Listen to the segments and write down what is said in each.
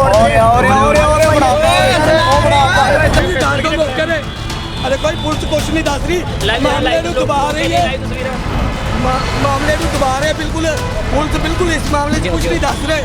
ਓਰੇ ਓਰੇ ਓਰੇ ਓਰੇ ਬਣਾਤਾ ਉਹ ਬਣਾਤਾ ਤੁਸੀਂ ਜਾਣ ਦੋ ਮੌਕੇ ਤੇ। ਅਰੇ ਕੋਈ ਪੁਲਿਸ ਕੁਛ ਨਹੀਂ ਦੱਸ ਰਹੀ। ਮਾਮਲੇ ਨੂੰ ਦਬਾ ਰਹੀ ਹੈ। ਮਾ- ਮਾਮਲੇ ਨੂੰ ਦਬਾ ਰਹੇ ਬਿਲਕੁਲ। ਪੁਲਿਸ ਬਿਲਕੁਲ ਇਸ ਮਾਮਲੇ 'ਚ ਕੁਝ ਨਹੀਂ ਦੱਸ ਰਹੇ।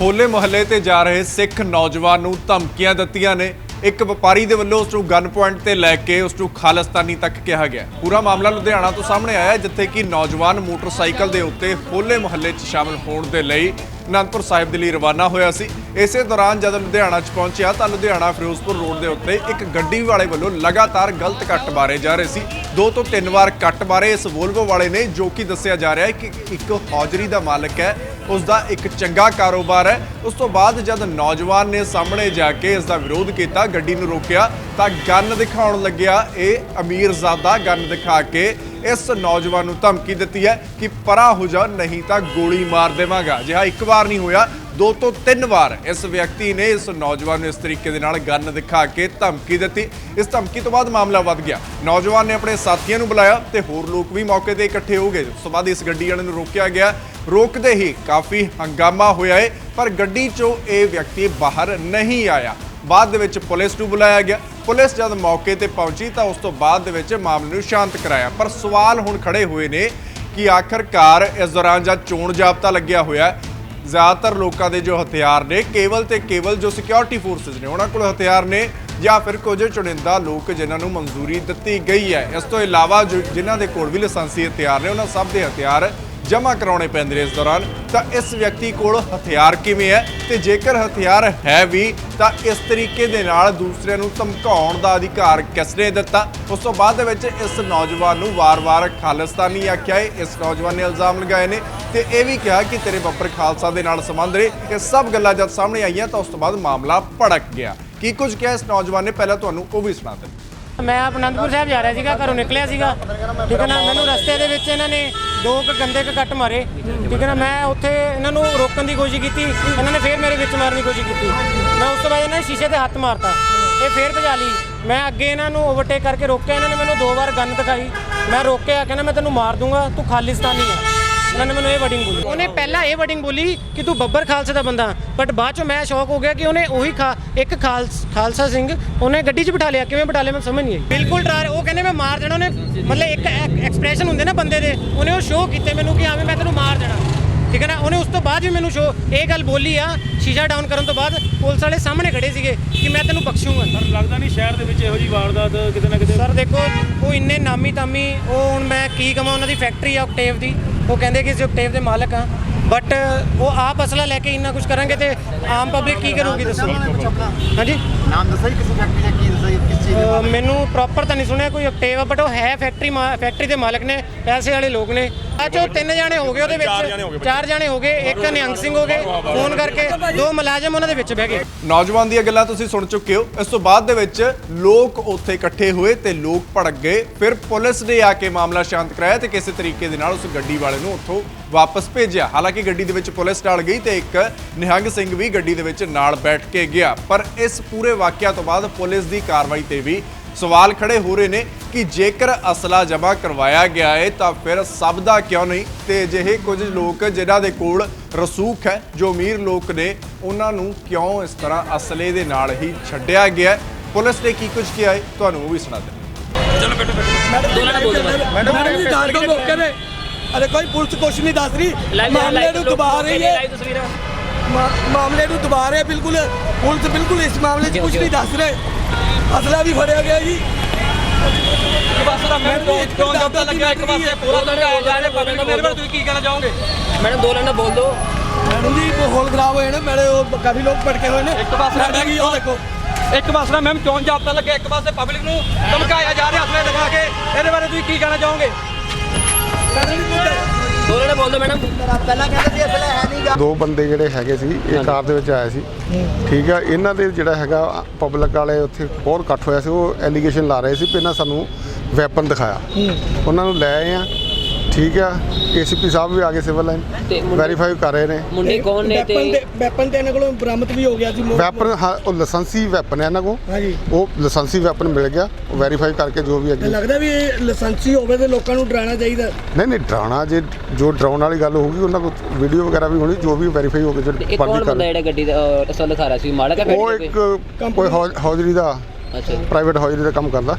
ਹੋਲੇ ਮੁਹੱਲੇ ਤੇ ਜਾ ਰਹੇ ਸਿੱਖ ਨੌਜਵਾਨ ਨੂੰ ਧਮਕੀਆਂ ਦਿੱਤੀਆਂ ਨੇ। ਇੱਕ ਵਪਾਰੀ ਦੇ ਵੱਲੋਂ ਉਸ ਨੂੰ ਗਨ ਪੁਆਇੰਟ ਤੇ ਲੈ ਕੇ ਉਸ ਨੂੰ ਖਾਲਿਸਤਾਨੀ ਤੱਕ ਕਿਹਾ ਗਿਆ। ਪੂਰਾ ਮਾਮਲਾ ਲੁਧਿਆਣਾ ਤੋਂ ਸਾਹਮਣੇ ਆਇਆ ਜਿੱਥੇ ਕਿ ਨੌਜਵਾਨ ਮੋਟਰਸਾਈਕਲ ਦੇ ਉੱਤੇ ਹੋਲੇ ਮੁਹੱਲੇ 'ਚ ਸ਼ਾਮਲ ਹੋਣ ਦੇ ਲਈ ਅਨੰਦਪੁਰ ਸਾਹਿਬ ਦੇ ਲਈ ਰਵਾਨਾ ਹੋਇਆ ਸੀ। ਇਸੇ ਦੌਰਾਨ ਜਦ ਲੁਧਿਆਣਾ 'ਚ ਪਹੁੰਚਿਆ ਤਾਂ ਲੁਧਿਆਣਾ ਫਿਰੋਜ਼ਪੁਰ ਰੋਡ ਦੇ ਉੱਤੇ ਇੱਕ ਗੱਡੀ ਵਾਲੇ ਵੱਲੋਂ ਲਗਾਤਾਰ ਗਲਤ ਕੱਟ ਮਾਰੇ ਜਾ ਰਹੇ ਸੀ। ਦੋ ਤੋਂ ਤਿੰਨ ਵਾਰ ਕੱਟ ਮਾਰੇ ਇਸ ਵੋਲਵੋ ਵਾਲੇ ਨੇ, ਜੋ ਕਿ ਦੱਸਿਆ ਜਾ ਰਿਹਾ ਹੈ ਕਿ ਇੱਕ ਹੌਜਰੀ ਦਾ ਮਾਲਕ ਹੈ, ਉਸ ਦਾ ਇੱਕ ਚੰਗਾ ਕਾਰੋਬਾਰ ਹੈ। ਉਸ ਤੋਂ ਬਾਅਦ ਜਦ ਨੌਜਵਾਨ ਨੇ ਸਾਹਮਣੇ ਜਾ ਕੇ ਇਸ ਦਾ ਵਿਰੋਧ ਕੀਤਾ, ਗੱਡੀ ਨੂੰ ਰੋਕਿਆ ਤਾਂ ਗਨ ਦਿਖਾਉਣ ਲੱਗਿਆ। ਇਹ ਅਮੀਰਜ਼ਾਦਾ ਗਨ ਦਿਖਾ ਕੇ ਇਸ ਨੌਜਵਾਨ ਨੂੰ ਧਮਕੀ ਦਿੱਤੀ ਹੈ ਕਿ ਪਰਾਂ ਹੋ ਜਾ, ਨਹੀਂ ਤਾਂ ਗੋਲੀ ਮਾਰ ਦੇਵਾਂਗਾ। ਜਿਹਾ ਇੱਕ ਵਾਰ ਨਹੀਂ ਹੋਇਆ, ਦੋ ਤੋਂ ਤਿੰਨ ਵਾਰ ਇਸ ਵਿਅਕਤੀ ਨੇ ਇਸ ਨੌਜਵਾਨ ਨੂੰ ਇਸ ਤਰੀਕੇ ਦੇ ਨਾਲ ਗਨ ਦਿਖਾ ਕੇ ਧਮਕੀ ਦਿੱਤੀ। ਇਸ ਧਮਕੀ ਤੋਂ ਬਾਅਦ ਮਾਮਲਾ ਵੱਧ ਗਿਆ। ਨੌਜਵਾਨ ਨੇ ਆਪਣੇ ਸਾਥੀਆਂ ਨੂੰ ਬੁਲਾਇਆ ਤੇ ਹੋਰ ਲੋਕ ਵੀ ਮੌਕੇ ਤੇ ਇਕੱਠੇ ਹੋ ਗਏ। ਉਸ ਤੋਂ ਬਾਅਦ ਇਸ ਗੱਡੀ ਵਾਲੇ ਨੂੰ ਰੋਕਿਆ ਗਿਆ। ਰੋਕਦੇ ਹੀ ਕਾਫੀ ਹੰਗਾਮਾ ਹੋਇਆ ਏ, ਪਰ ਗੱਡੀ 'ਚੋਂ ਇਹ ਵਿਅਕਤੀ ਬਾਹਰ ਨਹੀਂ ਆਇਆ। ਬਾਅਦ ਦੇ ਵਿੱਚ ਪੁਲਿਸ ਨੂੰ ਬੁਲਾਇਆ ਗਿਆ। ਪੁਲਿਸ ਜਦ ਮੌਕੇ ਤੇ ਪਹੁੰਚੀ ਤਾਂ ਉਸ ਤੋਂ ਬਾਅਦ ਦੇ ਵਿੱਚ ਮਾਮਲੇ ਨੂੰ ਸ਼ਾਂਤ ਕਰਾਇਆ। ਪਰ ਸਵਾਲ ਹੁਣ ਖੜੇ ਹੋਏ ਨੇ ਕਿ ਆਖਰਕਾਰ ਇਸ ਦੌਰਾਨ ਜਦ ਚੋਣ ਜਾਬਤਾ ਲੱਗਿਆ ਹੋਇਆ ਜ਼ਿਆਦਾਤਰ ਲੋਕਾਂ ਦੇ ਜੋ ਹਥਿਆਰ ਨੇ, ਕੇਵਲ ਤੇ ਕੇਵਲ ਜੋ ਸਿਕਿਉਰਿਟੀ ਫੋਰਸਸ ਨੇ, ਉਹਨਾਂ ਕੋਲ ਹਥਿਆਰ ਨੇ ਜਾਂ ਫਿਰ ਕੁਝ ਚੁਣਿੰਦਾ ਲੋਕ ਜਿਨ੍ਹਾਂ ਨੂੰ ਮਨਜ਼ੂਰੀ ਦਿੱਤੀ ਗਈ ਹੈ। ਇਸ ਤੋਂ ਇਲਾਵਾ ਜੋ ਜਿਨ੍ਹਾਂ ਦੇ ਕੋਲ ਵੀ ਲਾਇਸੈਂਸੀ ਹਥਿਆਰ ਨੇ, ਉਹਨਾਂ ਸਭ ਦੇ ਹਥਿਆਰ ਜਮ੍ਹਾਂ ਕਰਾਉਣੇ ਪੈਂਦੇ ਨੇ ਇਸ ਦੌਰਾਨ, ਤਾਂ ਇਸ ਵਿਅਕਤੀ ਕੋਲ ਹਥਿਆਰ ਕਿਵੇਂ ਹੈ? ਤੇ ਜੇਕਰ ਹਥਿਆਰ ਹੈ ਵੀ, ਤਾਂ ਇਸ ਤਰੀਕੇ ਦੇ ਨਾਲ ਦੂਸਰਿਆਂ ਨੂੰ ਧਮਕਾਉਣ ਦਾ ਅਧਿਕਾਰ ਕਿਸਨੇ ਦਿੱਤਾ? ਉਸ ਤੋਂ ਬਾਅਦ ਦੇ ਵਿੱਚ ਇਸ ਨੌਜਵਾਨ ਨੂੰ ਵਾਰ-ਵਾਰ ਖਾਲਿਸਤਾਨੀ ਆਖਿਆ ਹੈ। ਇਸ ਨੌਜਵਾਨ ਨੇ ਇਲਜ਼ਾਮ ਲਗਾਏ ਨੇ। ਤੇ ਇਹ ਵੀ ਕਿਹਾ ਕਿ ਤੇਰੇ ਬੱਬਰ ਖਾਲਸਾ ਦੇ ਨਾਲ ਸੰਬੰਧ ਨੇ। ਇਹ ਸਭ ਗੱਲਾਂ ਜਦ ਸਾਹਮਣੇ ਆਈਆਂ, ਤਾਂ ਉਸ ਤੋਂ ਬਾਅਦ ਮਾਮਲਾ ਭੜਕ ਗਿਆ। ਕੀ ਕੁਝ ਕਿਹਾ ਇਸ ਨੌਜਵਾਨ ਨੇ? ਪਹਿਲਾਂ ਤੁਹਾਨੂੰ ਉਹ ਵੀ ਸੁਣਾ ਦਿੰਦੇ ਮੈਂ ਅਨੰਦਪੁਰ ਸਾਹਿਬ ਜਾ ਰਿਹਾ ਸੀਗਾ, ਘਰੋਂ ਨਿਕਲਿਆ ਸੀਗਾ। ਠੀਕ ਹੈ ਨਾ? ਮੈਨੂੰ ਰਸਤੇ ਦੇ ਵਿੱਚ ਇਹਨਾਂ ਨੇ ਦੋ ਕੁ ਗੰਦੇ ਕੁ ਕੱਟ ਮਾਰੇ। ਠੀਕ ਹੈ ਨਾ, ਮੈਂ ਉੱਥੇ ਇਹਨਾਂ ਨੂੰ ਰੋਕਣ ਦੀ ਕੋਸ਼ਿਸ਼ ਕੀਤੀ। ਇਹਨਾਂ ਨੇ ਫੇਰ ਮੇਰੇ ਵਿੱਚ ਮਾਰਨ ਦੀ ਕੋਸ਼ਿਸ਼ ਕੀਤੀ। ਮੈਂ ਉਸ ਤੋਂ ਬਾਅਦ ਇਹਨਾਂ ਨੇ ਸ਼ੀਸ਼ੇ ਤੇ ਹੱਥ ਮਾਰਤਾ। ਇਹ ਫੇਰ ਭਜਾ ਲਈ। ਮੈਂ ਅੱਗੇ ਇਹਨਾਂ ਨੂੰ ਓਵਰਟੇਕ ਕਰਕੇ ਰੋਕਿਆ। ਇਹਨਾਂ ਨੇ ਮੈਨੂੰ ਦੋ ਵਾਰ ਗਨ ਦਿਖਾਈ। ਮੈਂ ਰੋਕਿਆ, ਕਹਿੰਦਾ ਮੈਂ ਤੈਨੂੰ ਮਾਰ ਦੂੰਗਾ, ਤੂੰ ਖਾਲਿਸਤਾਨੀ ਹੈ। ਇਹਨਾਂ ਨੇ ਮੈਨੂੰ ਇਹ ਵਰਡਿੰਗ ਬੋਲੀ। ਉਹਨੇ ਪਹਿਲਾਂ ਇਹ ਵਰਡਿੰਗ ਬੋਲੀ ਕਿ ਤੂੰ ਬੱਬਰ ਖਾਲਸੇ ਦਾ ਬੰਦਾ ਬਟ ਬਾਅਦ ਚੋਂ ਮੈਂ ਸ਼ੌਕ ਹੋ ਗਿਆ ਕਿ ਉਹਨੇ ਉਹੀ ਖਾ ਇੱਕ ਖਾਲਸ ਖਾਲਸਾ ਸਿੰਘ ਉਹਨੇ ਗੱਡੀ 'ਚ ਬਿਠਾ ਲਿਆ ਕਿਵੇਂ ਬਿਠਾ ਲਿਆ ਮੈਂ ਸਮਝ ਨਹੀਂ ਆਈ। ਬਿਲਕੁਲ ਡਰ ਉਹ ਕਹਿੰਦੇ ਮੈਂ ਮਾਰ ਦੇਣਾ ਉਹਨੇ ਮਤਲਬ ਇੱਕ ਐਕਸਪ੍ਰੈਸ਼ਨ ਹੁੰਦੇ ਨਾ ਬੰਦੇ ਦੇ ਉਹਨੇ ਉਹ ਸ਼ੋਅ ਕੀਤੇ ਮੈਨੂੰ ਕਿ ਆਵੇਂ ਮੈਂ ਤੈਨੂੰ ਮਾਰ ਦੇਣਾ। ਠੀਕ ਹੈ ਨਾ? ਉਹਨੇ ਉਸ ਤੋਂ ਬਾਅਦ ਵੀ ਮੈਨੂੰ ਸ਼ੋ ਇਹ ਗੱਲ ਬੋਲੀ ਆ ਸ਼ੀਸ਼ਾ ਡਾਊਨ ਕਰਨ ਤੋਂ ਬਾਅਦ ਪੁਲਿਸ ਵਾਲੇ ਸਾਹਮਣੇ ਖੜੇ ਸੀਗੇ ਕਿ ਮੈਂ ਤੈਨੂੰ ਬਖਸ਼ੂੰਗਾ। ਪਰ ਲੱਗਦਾ ਨਹੀਂ ਸ਼ਹਿਰ ਦੇ ਵਿੱਚ ਇਹੋ ਜੀ ਵਾਰਦਾਤ ਕਿਤੇ ਨਾ ਕਿਤੇ ਸਰ ਦੇਖੋ ਉਹ ਇੰਨੇ ਨਾਮੀ ਤਾਮੀ ਉਹ ਹੁਣ ਮੈਂ ਕੀ ਕਹਾਂ ਉਹਨਾਂ ਦੀ ਫੈਕਟਰੀ ਆ ਆਕਟੇਵ ਦੀ। ਉਹ ਕਹਿੰਦੇ ਕਿ ਅਸੀਂ ਆਕਟੇਵ ਦੇ ਮਾਲਕ ਆ ਬਟ ਉਹ ਆਪ ਅਸਲਾ ਲੈ ਕੇ ਇੰਨਾ ਕੁਝ ਕਰਾਂਗੇ ਤੇ ਆਮ ਪਬਲਿਕ ਕੀ ਕਰੂਗੀ ਦੱਸੋ? ਹਾਂਜੀ? ਨਾਮ ਦੱਸੋ ਕਿਸੇ ਫੈਕਟਰੀ ਦਾ ਕੀ ਦੱਸੋ ਕਿਸ ਚੀਜ਼ ਦਾ ਮੈਨੂੰ ਪ੍ਰੋਪਰ ਤਾਂ ਨਹੀਂ ਸੁਣਿਆ ਕੋਈ ਆਕਟੇਵ ਆ ਬਟ ਉਹ ਹੈ ਫੈਕਟਰੀ ਫੈਕਟਰੀ ਦੇ ਮਾਲਕ ਨੇ ਪੈਸੇ ਵਾਲੇ ਲੋਕ ਨੇ। ਅੱਜ ਉਹ ਤਿੰਨ ਜਾਣੇ ਹੋ ਗਏ ਉਹਦੇ ਵਿੱਚ। ਚਾਰ ਜਾਣੇ ਹੋ ਗਏ ਇੱਕ ਨਿਹੰਗ ਸਿੰਘ ਹੋ ਗਏ ਫੋਨ ਕਰਕੇ ਦੋ ਮੁਲਾਜ਼ਮ ਉਹਨਾਂ ਦੇ ਵਿੱਚ ਬਹਿ ਗਏ। ਨੌਜਵਾਨ ਦੀਆਂ ਗੱਲਾਂ ਤੁਸੀਂ ਸੁਣ ਚੁੱਕੇ ਹੋ। ਇਸ ਤੋਂ ਬਾਅਦ ਦੇ ਵਿੱਚ ਲੋਕ ਉੱਥੇ ਇਕੱਠੇ ਹੋਏ ਤੇ ਲੋਕ ਭੜਕ ਗਏ। ਫਿਰ ਪੁਲਿਸ ਨੇ ਆ ਕੇ ਮਾਮਲਾ ਸ਼ਾਂਤ ਕਰਾਇਆ ਤੇ ਕਿਸੇ ਤਰੀਕੇ ਦੇ ਨਾਲ ਉਸ ਗੱਡੀ ਵਾਲੇ ਨੂੰ ਉੱਥੋਂ ਵਾਪਸ ਭੇਜਿਆ। ਹਾਲਾਂਕਿ ਗੱਡੀ ਦੇ ਵਿੱਚ ਪੁਲਿਸ ਡਾਲ ਗਈ ਤੇ ਇੱਕ ਨਿਹੰਗ ਸਿੰਘ ਵੀ ਗੱਡੀ ਦੇ ਵਿੱਚ ਨਾਲ ਬੈਠ ਕੇ ਗਿਆ। ਪਰ ਇਸ ਪੂਰੇ ਵਾਕਿਆ ਤੋਂ ਬਾਅਦ ਪੁਲਿਸ ਦੀ ਕਾਰਵਾਈ ਤੇ ਵੀ ਸਵਾਲ ਖੜੇ ਹੋ ਰਹੇ ਨੇ। ਕਿ ਜੇਕਰ ਅਸਲਾ ਜਮ੍ਹਾਂ ਕਰਵਾਇਆ ਗਿਆ ਹੈ ਤਾਂ ਫਿਰ ਸਭ ਦਾ ਕਿਉਂ ਨਹੀਂ? ਤੇ ਅਜਿਹੇ ਕੁਝ ਲੋਕ ਜਿਨ੍ਹਾਂ ਦੇ ਕੋਲ ਰਸੂਖ ਹੈ ਜੋ ਅਮੀਰ ਲੋਕ ਨੇ ਉਹਨਾਂ ਨੂੰ ਕਿਉਂ ਇਸ ਤਰ੍ਹਾਂ ਅਸਲੇ ਦੇ ਨਾਲ ਹੀ ਛੱਡਿਆ ਗਿਆ? ਪੁਲਿਸ ਨੇ ਕੀ ਕੁਝ ਕੀਤਾ ਹੈ ਤੁਹਾਨੂੰ ਉਹ ਵੀ ਸੁਣਾ ਦਿੰਦੇ ਮੈਡਮ ਜੀ ਜਾਣ ਦੋ ਮੌਕੇ ਤੇ ਅਰੇ ਕੋਈ ਪੁਲਿਸ ਕੁਛ ਨਹੀਂ ਦੱਸ ਰਹੀ। ਮਾਮਲੇ ਨੂੰ ਦਬਾ ਰਹੀ ਹੈ। ਮਾਮਲੇ ਨੂੰ ਦਬਾ ਰਹੇ ਬਿਲਕੁਲ। ਪੁਲਿਸ ਬਿਲਕੁਲ ਇਸ ਮਾਮਲੇ 'ਚ ਕੁਝ ਨਹੀਂ ਦੱਸ ਰਹੇ। ਅਸਲਾ ਵੀ ਫੜਿਆ ਗਿਆ ਜੀ। ਬਸ ਦਾ ਮੈਂ ਕਿਉਂ ਜੱਬ ਲੱਗਿਆ ਇੱਕ ਪਾਸੇ ਪੂਰਾ ਲਗਾਇਆ ਜਾ ਰਿਹਾ ਪਬਲਿਕ ਨੂੰ ਮੇਰੇ ਬਾਰੇ ਤੁਸੀਂ ਕੀ ਕਹਿਣਾ ਚਾਹੋਗੇ? ਮੈਡਮ ਦੋ ਲਾਈਨਾਂ ਬੋਲ ਦਿਓ। ਮੈਡਮ ਜੀ ਮਾਹੌਲ ਖਰਾਬ ਹੋਏ ਨੇ ਮੇਰੇ ਉਹ ਕਾਫੀ ਲੋਕ ਭੜਕੇ ਹੋਏ ਨੇ। ਇੱਕ ਪਾਸੇ ਮੈਡਮ ਜੀ ਉਹ ਦੇਖੋ। ਇੱਕ ਪਾਸੇ ਮੈਮ ਚੋਣ ਜਾਬਤਾ ਲੱਗਿਆ ਇੱਕ ਪਾਸੇ ਪਬਲਿਕ ਨੂੰ ਧਮਕਾਇਆ ਜਾ ਰਿਹਾ ਅਸਲੇ ਦਿਖਾ ਕੇ। ਇਹਦੇ ਬਾਰੇ ਤੁਸੀਂ ਕੀ ਕਹਿਣਾ ਚਾਹੋਗੇ? ਦੋ ਲਾਈਨਾਂ ਬੋਲ ਦਿਓ ਮੈਡਮ। ਪਹਿਲਾਂ ਕਹਿੰਦੇ ਸੀ ਅਸਲਾ ਹੈ ਨਹੀਂਗਾ ਦੋ ਬੰਦੇ ਜਿਹੜੇ ਹੈਗੇ ਸੀ ਇਹ ਕਾਰ ਦੇ ਵਿੱਚ ਆਏ ਸੀ। ਠੀਕ ਆ ਇਹਨਾਂ ਦੇ ਜਿਹੜਾ ਹੈਗਾ ਪਬਲਿਕ ਵਾਲੇ ਉੱਥੇ ਬਹੁਤ ਇਕੱਠ ਹੋਇਆ ਸੀ ਉਹ ਐਲੀਗੇਸ਼ਨ ਲਾ ਰਹੇ ਸੀ ਵੀ ਇਹਨਾਂ ਸਾਨੂੰ ਵੈਪਨ ਦਿਖਾਇਆ। ਉਹਨਾਂ ਨੂੰ ਲੈ ਆਏ ਆ ਠੀਕ ਆ ਏਸੀਪੀ ਸਾਹਿਬ ਵੀ ਆ ਗਏ ਸਿਵਲ ਲਾਈਨ ਮੁੰਡੇ- ਵੈਰੀਫਾਈ ਕਰ ਰਹੇ ਨੇ। ਮੁੰਡੇ ਕੌਣ ਨੇ ਤੇ ਵੈਪਨ ਤੇ ਵੈਪਨ ਤੇ ਇਹਨਾਂ ਕੋਲੋਂ ਬਰਾਮਦ ਵੀ ਹੋ ਗਿਆ ਸੀ ਮੋ- ਵੈਪਨ ਹਾਂ ਉਹ ਲਾਇਸੈਂਸੀ ਵੈਪਨ ਹੈ ਇਹਨਾਂ ਕੋਲ। ਹਾਂਜੀ। ਉਹ ਲਾਇਸੈਂਸੀ ਵੈਪਨ ਮਿਲ ਗਿਆ ਉਹ ਵੈਰੀਫਾਈ ਕਰਕੇ ਜੋ ਵੀ ਤੇ ਅੱਗੇ ਲੱਗਦਾ ਵੀ ਇਹ ਲਾਇਸੈਂਸੀ ਹੋਵੇ ਤੇ ਲੋਕਾਂ ਨੂੰ ਡਰਾਉਣਾ ਚਾਹੀਦਾ। ਨਹੀਂ ਨਹੀਂ ਡਰਾਉਣਾ ਜੇ ਜੋ ਡਰਾਉਣ ਵਾਲੀ ਗੱਲ ਹੋਊਗੀ ਉਹਨਾਂ ਕੋਲ ਵੀਡੀਓ ਵਗੈਰਾ ਵੀ ਹੋਣੀ ਜੋ ਵੀ ਵੈਰੀਫਾਈ ਹੋ ਕੇ ਇਹ ਕੌਣ ਬਣਦੀ ਬੰਦਾ ਕਰ ਜਿਹੜਾ ਗੱਡੀ ਦਾ ਅਸਲ ਦਿਖਾ ਰਿਹਾ ਸੀ ਮਾਲਕ ਹੈ ਉਹ ਇੱਕ ਕੋਈ ਹੌਜ- ਹੌਜਰੀ ਦਾ? ਅੱਛਾ। ਜੀ। ਪ੍ਰਾਈਵੇਟ ਹੌਜਰੀ ਦਾ ਕੰਮ ਕਰਦਾ।